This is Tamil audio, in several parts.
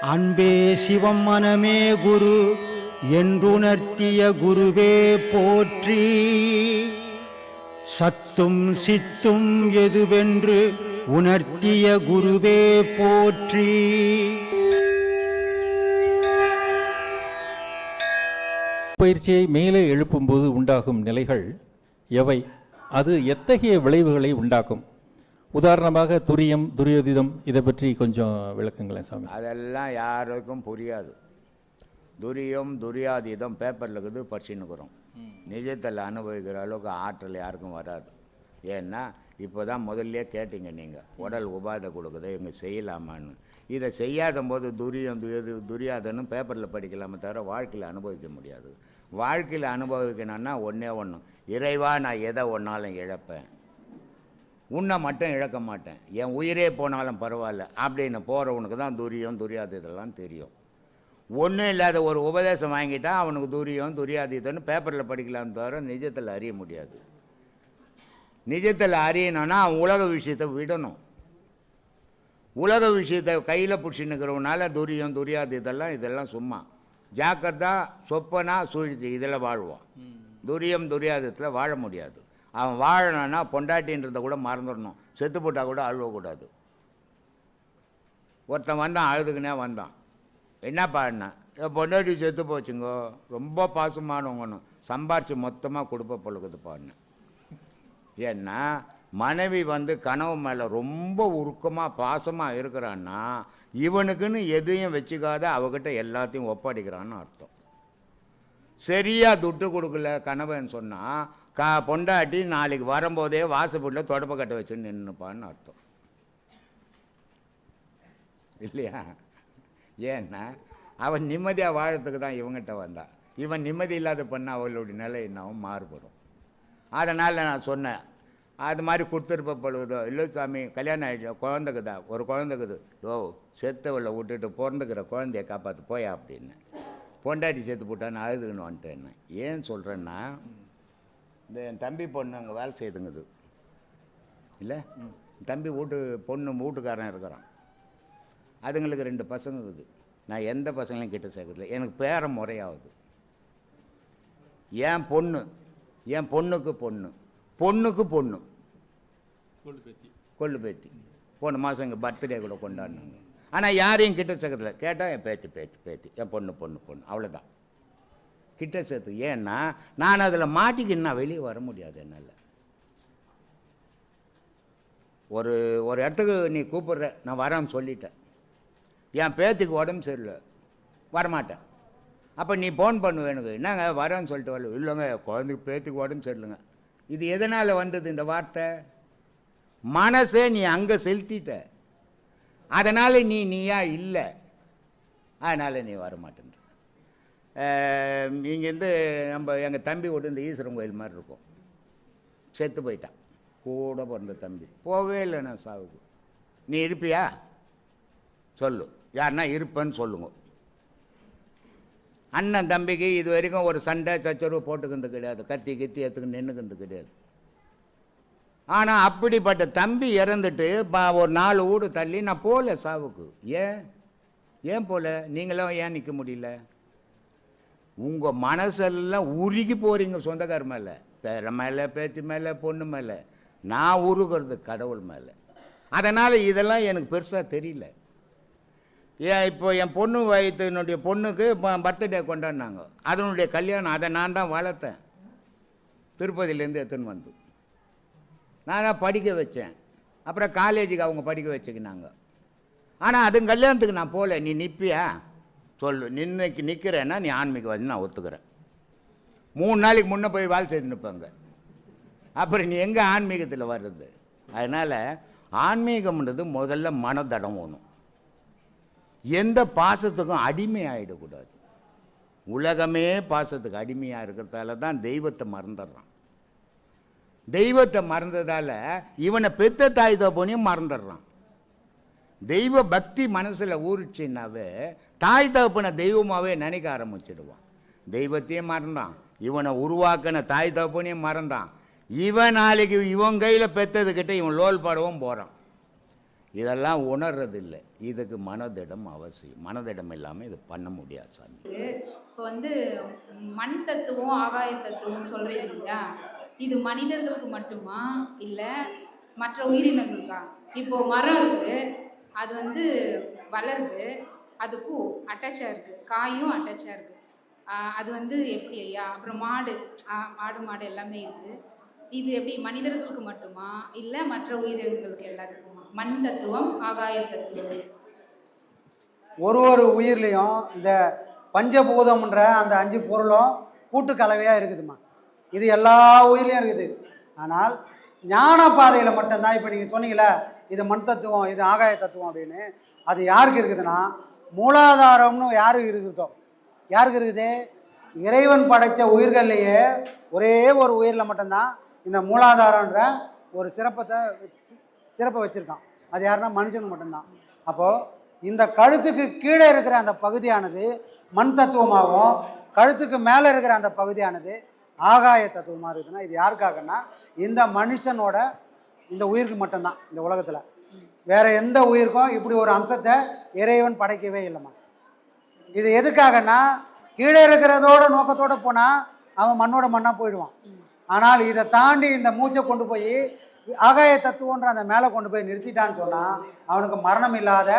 அன்பே சிவம் மனமே குரு என்றுணர்த்திய குருவே போற்றி. சத்தும் சித்தும் எதுவென்று உணர்த்திய குருவே போற்றி. பயிற்சியை மேலே எழுப்பும்போது உண்டாகும் நிலைகள் எவை? அது எத்தகைய விளைவுகளை உண்டாக்கும்? உதாரணமாக துரியம் துரியோதிதம் இதை பற்றி கொஞ்சம் விளக்குங்களேன் சாமி. அதெல்லாம் யாருக்கும் புரியாது. துரியம் துரியாதீதம் பேப்பரில் இருக்குது படிச்சுன்னுக்குறோம் நிஜத்தில் அனுபவிக்கிற அளவுக்கு ஆற்றல் யாருக்கும் வராது. ஏன்னா இப்போ தான் முதல்ல கேட்டீங்க நீங்கள் உடல் உபாதை கொடுக்குது இவங்க செய்யலாமான்னு. இதை செய்யாத போது துரியம் துயது துரியாதன்னு பேப்பரில் படிக்கலாமே தவிர வாழ்க்கையில் அனுபவிக்க முடியாது. வாழ்க்கையில் அனுபவிக்கணும்னா ஒன்றே ஒன்று இறைவா நான் எதை ஒன்றாலும் இழப்பேன். உன்னை மட்டும் இழக்க மாட்டேன். என் உயிரே போனாலும் பரவாயில்ல. அப்படின்னு போகிறவனுக்கு தான் துரியம் துரியாதீதெல்லாம் தெரியும். ஒன்றும் இல்லாத ஒரு உபதேசம் வாங்கிட்டா அவனுக்கு துரியம் துரியாதீதன்னு பேப்பரில் படிக்கலாம்னு தவிர நிஜத்தில் அறிய முடியாது. நிஜத்தில் அறியணும்னா அவன் உலக விஷயத்தை விடணும். உலக விஷயத்தை கையில் பிடிச்சின்னுக்கிறவனால துரியம் துரியாதீதெல்லாம் இதெல்லாம் சும்மா. ஜாக்கிரதா சொப்பனா சுழித்து இதில் வாழ்வான் துரியம் துரியாதத்தில் வாழ முடியாது. அவன் வாழணும்னா பொண்டாட்டின்றதை கூட மறந்துடணும். செத்து போட்டால் கூட அழுவக்கூடாது. ஒருத்தன் வந்தான் அழுதுக்குனே வந்தான். என்ன? பாடினேன் என் பொண்டாட்டி செத்து போச்சுங்கோ. ரொம்ப பாசமானவங்கன்னு சம்பாரித்து மொத்தமாக கொடுப்ப பொழுது பாடினேன் ஏன்னா மனைவி வந்து கனவு மேலே ரொம்ப உருக்கமாக பாசமாக இருக்கிறான்னா இவனுக்குன்னு எதையும் வச்சுக்காத அவகிட்ட எல்லாத்தையும் ஒப்படைக்கிறான்னு அர்த்தம். சரியாக துட்டு கொடுக்கல கனவுன்னு சொன்னால் கா பொண்டாட்டி நாளைக்கு வரும்போதே வாசப்பூட்டில் தொடப்ப கட்ட வச்சு நின்றுப்பான்னு அர்த்தம். இல்லையா? ஏன்னா அவன் நிம்மதியாக வாழறதுக்கு தான் இவங்ககிட்ட வந்தான் இவன் நிம்மதி இல்லாத பண்ண அவளுடைய நிலை என்னவும் மாறுபடும். அதனால் நான் சொன்னேன் அது மாதிரி கொடுத்துருப்பப்படுவதோ இல்லை சாமி கல்யாணம் ஆகிடுச்சு குழந்தைக்குதா ஒரு குழந்தைக்குது ஓ செத்தவளை விட்டுட்டு பிறந்துக்கிற குழந்தைய காப்பாற்று போயா? அப்படின்னு. பொண்டாட்டி செத்து போட்டான்னு அழுதுன்னு வந்துட்டேன்னு. ஏன் சொல்கிறேன்னா இந்த என் தம்பி பொண்ணு அங்கே வேலை செய்துங்குது. இல்லை? தம்பி வீட்டு பொண்ணு வீட்டுக்காரன் இருக்கிறான். அதுங்களுக்கு ரெண்டு பசங்க இருக்குது நான் எந்த பசங்களையும் கிட்ட சேர்க்கறதில்ல. எனக்கு பேர முறையாகுது. என் பொண்ணு என் பொண்ணுக்கு பொண்ணு பொண்ணுக்கு பொண்ணு. கொள்ளு பேத்தி போன மாதம் எங்கள் பர்த்டே கூட கொண்டாடினாங்க. ஆனால் யாரையும் கிட்ட சேர்க்கறதில்ல. கேட்டால் என் பேத்தி பேத்தி பேத்தி. என் பொண்ணு பொண்ணு பொண்ணு. அவ்வளோதான் கிட்ட சேர்த்து. ஏன்னா நான் அதில் மாட்டிக்கின்னா வெளியே வர முடியாது என்னால். ஒரு ஒரு இடத்துக்கு நீ கூப்பிடுற நான் வரேன்னு சொல்லிட்டேன். என் பேத்துக்கு உடம்பு சரியில்லை. வரமாட்டேன். அப்போ நீ ஃபோன் பண்ணுவ எனக்கு. என்னங்க வரேன்னு சொல்லிட்டு வரல. இல்லைங்க குழந்தைக்கு பேத்துக்கு உடம்பு சரியில்லைங்க. இது எதனால் வந்தது இந்த வார்த்தை? மனசை நீ அங்கே செலுத்திட்ட. அதனால் நீ நீயா இல்லை. அதனால் நீ வரமாட்டேன் இங்கேருந்து நம்ம எங்கள் தம்பி விட்டு இந்த ஈஸ்வரன் கோயில் மாதிரி இருக்கும். செத்து போயிட்டான். கூட பிறந்த தம்பி. போவே இல்லை நான் சாவுக்கு. நீ இருப்பியா? சொல்லு. யாருன்னா இருப்பேன்னு சொல்லுங்க. அண்ணன் தம்பிக்கு இது வரைக்கும் ஒரு சண்டை சச்சரவு போட்டுக்கிறது கிடையாது. கத்தி கித்தி எடுத்துக்கு நின்றுக்கிறது கிடையாது. ஆனால் அப்படிப்பட்ட தம்பி இறந்துட்டு பா ஒரு நாலு வீடு தள்ளி நான் போகல சாவுக்கு. ஏன்? ஏன் போகல நீங்களும் ஏன் நிற்க முடியல? உங்கள் மனசெல்லாம் உருகி போகிறீங்க சொந்தக்கார மேலே. பேர மேலே பேத்தி மேலே பொண்ணு மேலே. நான் உருகிறது கடவுள் மேலே. அதனால் இதெல்லாம் எனக்கு பெருசாக தெரியல. ஏன் இப்போ என் பொண்ணு வயத்தினுடைய பொண்ணுக்கு பர்த்டே கொண்டாடினாங்க. அதனுடைய கல்யாணம் அதை நான் தான் வளர்த்தேன். திருப்பதியிலேருந்து எடுத்துன்னு வந்து. நான் தான் படிக்க வச்சேன். அப்புறம் காலேஜுக்கு அவங்க படிக்க வச்சுக்கினாங்க. ஆனால் அது கல்யாணத்துக்கு நான் போகல நீ நிற்பியா சொல்லு. நின்னைக்கு நிற்கிறேன்னா நீ ஆன்மீகவாதி நான் ஒத்துக்கிறேன். மூணு நாளைக்கு முன்னே போய் வேலை செய்து நிற்பாங்க அப்புறம் நீ எங்கே ஆன்மீகத்தில் வர்றது? அதனால் ஆன்மீகம்ன்றது முதல்ல மனதடம் வேணும். எந்த பாசத்துக்கும் அடிமை ஆகிடக்கூடாது உலகமே பாசத்துக்கு அடிமையாக இருக்கிறதால தான் தெய்வத்தை மறந்துடுறான். தெய்வத்தை மறந்ததால் இவனை பெத்த தாய் தகப்பனையும் மறந்துடுறான். தெய்வ பக்தி மனசில் ஊறுச்சின்னாவே தாய் தகப்பனை தெய்வமாகவே நினைக்க ஆரம்பிச்சிடுவான். தெய்வத்தையும் மறந்தான். இவனை உருவாக்கின தாய் தகப்பனையும் மறந்தான். இவன் நாளைக்கு இவன் கையில் பெற்றதுக்கிட்ட இவன் லோல் பாடவும் போகிறான் இதெல்லாம் உணர்றதில்லை. இதுக்கு மனதிடம் அவசியம். மனதிடம் இல்லாமல் இது பண்ண முடியாது சாமி. இப்போ வந்து மண் தத்துவம் ஆகாய தத்துவம் சொல்கிறீங்க இல்லையா? இது மனிதர்களுக்கு மட்டுமா? இல்லை மற்ற உயிரினங்களுக்கா? இப்போது மரம் இருக்குது அது வந்து வளருது. அது பூ அட்டாச்சாக இருக்குது காயும் அட்டாச்சாக இருக்குது அது வந்து எப்படி ஐயா? அப்புறம் மாடு. மாடு மாடு எல்லாமே இருக்குது இது எப்படி மனிதர்களுக்கு மட்டுமா? இல்லை மற்ற உயிரினங்களுக்கு எல்லாத்துக்குமா? மண் தத்துவம் ஆகாய தத்துவம். ஒரு ஒரு உயிர்லேயும் இந்த பஞ்சபூதம்ன்ற அந்த அஞ்சு பொருளும் கூட்டு கலவையாக இருக்குதுமா இது எல்லா உயிர்லேயும் இருக்குது. ஆனால் ஞான பாதையில் மட்டும்தான் இப்போ நீங்கள் சொன்னீங்களே இது மண் தத்துவம் இது ஆகாய தத்துவம் அப்படின்னு. அது யாருக்கு இருக்குதுன்னா மூலாதாரம்னு யாருக்கு இருக்குதோ? யாருக்கு இருக்குது? இறைவன் படைத்த உயிர்கள்லேயே ஒரே ஒரு உயிரில் மட்டும்தான் இந்த மூலாதாரன்ற ஒரு சிறப்பத்தை வச்சு- சிறப்பை வச்சுருக்கான். அது யாருன்னா மனுஷனுக்கு மட்டும்தான். அப்போது இந்த கழுத்துக்கு கீழே இருக்கிற அந்த பகுதியானது மண் தத்துவமாகவும் கழுத்துக்கு மேலே இருக்கிற அந்த பகுதியானது ஆகாய தத்துவமாக இருக்குதுன்னா இது யாருக்காகன்னா இந்த மனுஷனோட இந்த உயிருக்கு மட்டும்தான் இந்த உலகத்தில். வேற எந்த உயிருக்கும் இப்படி ஒரு அம்சத்தை இறைவன் படைக்கவே இல்லைம்மா. இது எதுக்காகன்னா கீழே இருக்கிறதோட நோக்கத்தோடு போனால் அவன் மண்ணோட மண்ணாக போயிடுவான். ஆனால் இதை தாண்டி இந்த மூச்சை கொண்டு போய் ஆகாய தத்துவன்ற அந்த மேலே கொண்டு போய் நிறுத்திட்டான்னு சொன்னால் அவனுக்கு மரணம் இல்லாத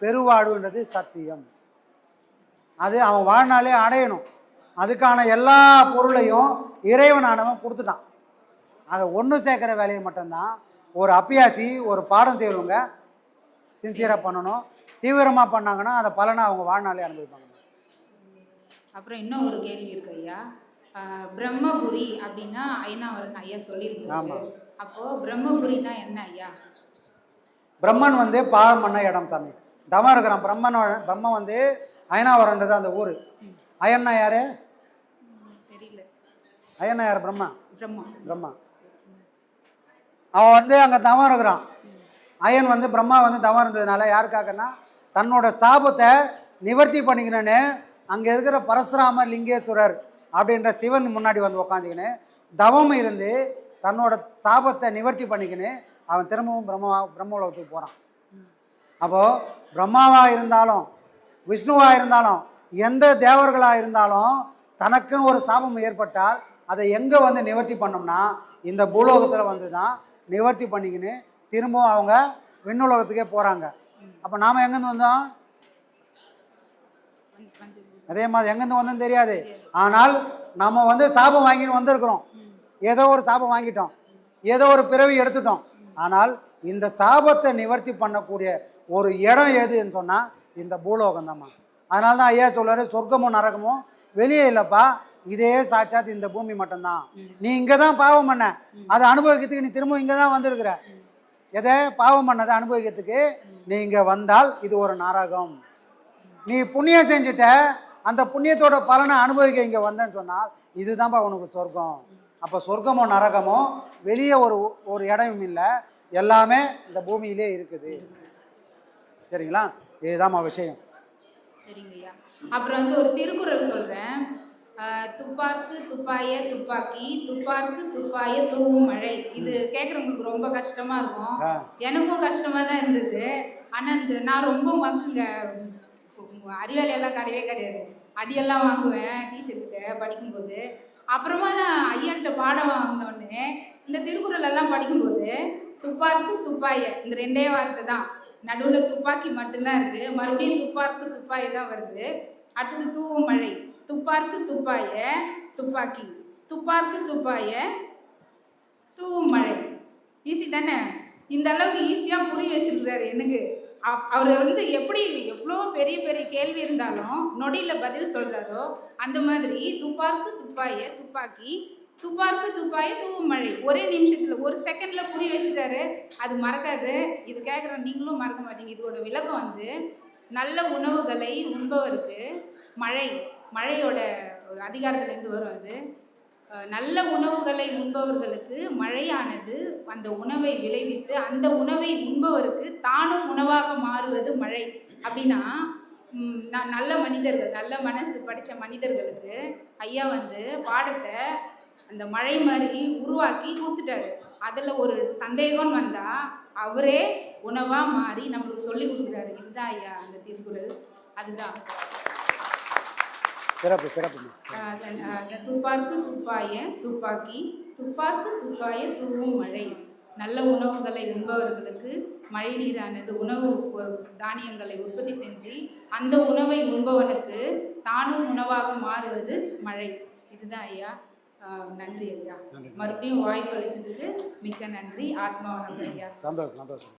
பெருவாழ்வுன்றது சத்தியம். அது அவன் வாழ்நாளே அடையணும். அதுக்கான எல்லா பொருளையும் இறைவனானவன் கொடுத்துட்டான். அதை ஒன்று சேர்க்குற வேலையை மட்டும்தான் ஒரு அப்பியாசி ஒரு பாடம் செய்கிறவங்க சின்சியராக பண்ணணும். தீவிரமாக பண்ணாங்கன்னா அந்த பலனை அவங்க வாழ்நாளே அனுபவிப்பாங்க. அப்புறம் இன்னும் ஒரு கேள்வி இருக்கு ஐயா. பிரம்மபுரி அப்படின்னா ஐநாவரன் ஐயா சொல்லியிருக்காரு. ஆமா. அப்போ பிரம்மபுரினா என்ன ஐயா? பிரம்மன் வந்து பாவம் பண்ண இடம் சாமி. தவம் இருக்கிறான். பிரம்மன் பிரம்மன் வந்து அயனாவரன்றது அந்த ஊர். அயன்னா யாரு? தெரியல. அயன்னா யார்? பிரம்மா. பிரம்மா. பிரம்மா. அவன் வந்து அங்கே தவம் இருக்கிறான் அயன் வந்து பிரம்மா வந்து தவம் இருந்ததுனால யாருக்காகன்னா தன்னோட சாபத்தை நிவர்த்தி பண்ணிக்கணும்னு அங்கே இருக்கிற பரசுராமர் லிங்கேஸ்வரர் அப்படின்ற சிவன் முன்னாடி வந்து உக்காந்துக்கின்னு தவம் இருந்து தன்னோட சாபத்தை நிவர்த்தி பண்ணிக்கின்னு அவன் திரும்பவும் பிரம்மா பிரம்ம உலகத்துக்கு போகிறான் அப்போது பிரம்மாவாக இருந்தாலும் விஷ்ணுவாக இருந்தாலும் எந்த தேவர்களாக இருந்தாலும் தனக்குன்னு ஒரு சாபம் ஏற்பட்டால் அதை எங்கே வந்து நிவர்த்தி பண்ணோம்னா இந்த பூலோகத்தில் வந்து தான் நிவர்த்தி பண்ணிக்கின்னு திரும்பவும் அவங்க விண்ணுலகத்துக்கே போகிறாங்க அப்போ நாம் எங்கேருந்து வந்தோம். அதே மாதிரி எங்கேருந்து வந்தோம் தெரியாது. ஆனால் நம்ம வந்து சாபம் வாங்கின்னு வந்திருக்கிறோம். ஏதோ ஒரு சாபம் வாங்கிட்டோம். ஏதோ ஒரு பிறவி எடுத்துட்டோம். ஆனால் இந்த சாபத்தை நிவர்த்தி பண்ணக்கூடிய ஒரு இடம் எதுன்னு சொன்னால் இந்த பூலோகம் தான்மா அதனால தான் ஐயா சொல்றாரு சொர்க்கமும் நரகமும் வெளியே இல்லைப்பா. இதே சாட்சாத் இந்த பூமி மட்டும்தான். நீ இங்கே தான் பாவம் பண்ண. அதை அனுபவிக்கிறதுக்கு நீ திரும்ப இங்கே தான் வந்திருக்கிற எதை? பாவம் பண்ணதை அனுபவிக்கிறதுக்கு நீ இங்கே வந்தால் இது ஒரு நரகம். நீ புண்ணியம் செஞ்சுட்ட அந்த புண்ணியத்தோட பலனை அனுபவிக்க இங்கே வந்தேன்னு சொன்னால் இதுதான்ப்பா உனக்கு சொர்க்கம். அப்போ சொர்க்கமோ நரகமோ வெளியே ஒரு ஒரு இடமும் இல்லை. எல்லாமே இந்த பூமியிலே இருக்குது. சரிங்களா? இதுதாம்மா விஷயம். சரிங்க ஐயா அப்புறம் வந்து ஒரு திருக்குறள் சொல்கிறேன் துப்பார்க்கு துப்பாய துப்பாக்கி துப்பார்க்கு துப்பாய தூவும் மழை. இது கேட்குறவங்களுக்கு ரொம்ப கஷ்டமாக இருக்கும். எனக்கும் கஷ்டமாக தான் இருந்தது. ஆனால் இந்த நான் ரொம்ப மக்குங்க. அறிவாளி எல்லாம் கிடையவே கிடையாது. அடியெல்லாம் வாங்குவேன் டீச்சர்கிட்ட படிக்கும்போது. அப்புறமா தான் ஐயாக்கிட்ட பாடம் வாங்கினோடனே இந்த திருக்குறள் எல்லாம் படிக்கும்போது துப்பார்க்கு துப்பாய இந்த ரெண்டே வார்த்தை தான். நடுவில் துப்பாக்கி மட்டும்தான் இருக்குது மறுபடியும் துப்பார்க்கு துப்பாய தான் வருது. அடுத்தது தூவும் மழை. துப்பார்க்கு துப்பாய துப்பாக்கி. துப்பார்க்கு துப்பாய தூவும் மழை ஈஸி தானே? இந்த அளவுக்கு ஈஸியாக புரிய வச்சிருக்கிறாரு எனக்கு அப்- அவர் வந்து எப்படி எவ்வளோ பெரிய பெரிய கேள்வி இருந்தாலும் நொடியில் பதில் சொல்கிறாரோ அந்த மாதிரி துப்பார்க்கு துப்பாய துப்பாக்கி துப்பார்க்கு துப்பாய தூவும் மழை ஒரே நிமிஷத்தில் ஒரு செகண்டில் புரிய வச்சுட்டாரு. அது மறக்காது. இது கேட்குற நீங்களும் மறக்க மாட்டீங்க. இதோட விளக்கம் வந்து நல்ல உணவுகளை உண்பவருக்கு மழை. மழையோட அதிகாரத்துலேருந்து வரும் அது. நல்ல உணவுகளை உண்பவர்களுக்கு மழையானது அந்த உணவை விளைவித்து அந்த உணவை உண்பவருக்கு தானும் உணவாக மாறுவது மழை. அப்படின்னா ந- நல்ல மனிதர்கள் நல்ல மனசு படித்த மனிதர்களுக்கு ஐயா வந்து பாடத்தை அந்த மழை மாதிரி உருவாக்கி கொடுத்துட்டாரு. அதில் ஒரு சந்தேகம் வந்தால் அவரே உணவாக மாறி நம்மளுக்கு சொல்லி கொடுக்குறாரு. இதுதான் ஐயா அந்த திருக்குறள். அதுதான். சிறப்பு சிறப்புமா ஆஹ் அந்த துப்பார்க்கு துப்பாய துப்பாக்கி துப்பார்க்கு துப்பாய தூவும் மழை. நல்ல உணவுகளை உண்பவர்களுக்கு மழை நீரானது உணவு தானியங்களை உற்பத்தி செஞ்சு அந்த உணவை உண்பவனுக்கு தானும் உணவாக மாறுவது மழை. இதுதான் ஐயா. நன்றி ஐயா. மறுபடியும் வாய்ப்பு அளிச்சதுக்கு மிக்க நன்றி. ஆத்மா ஐயா. சந்தோஷம் சந்தோஷம்.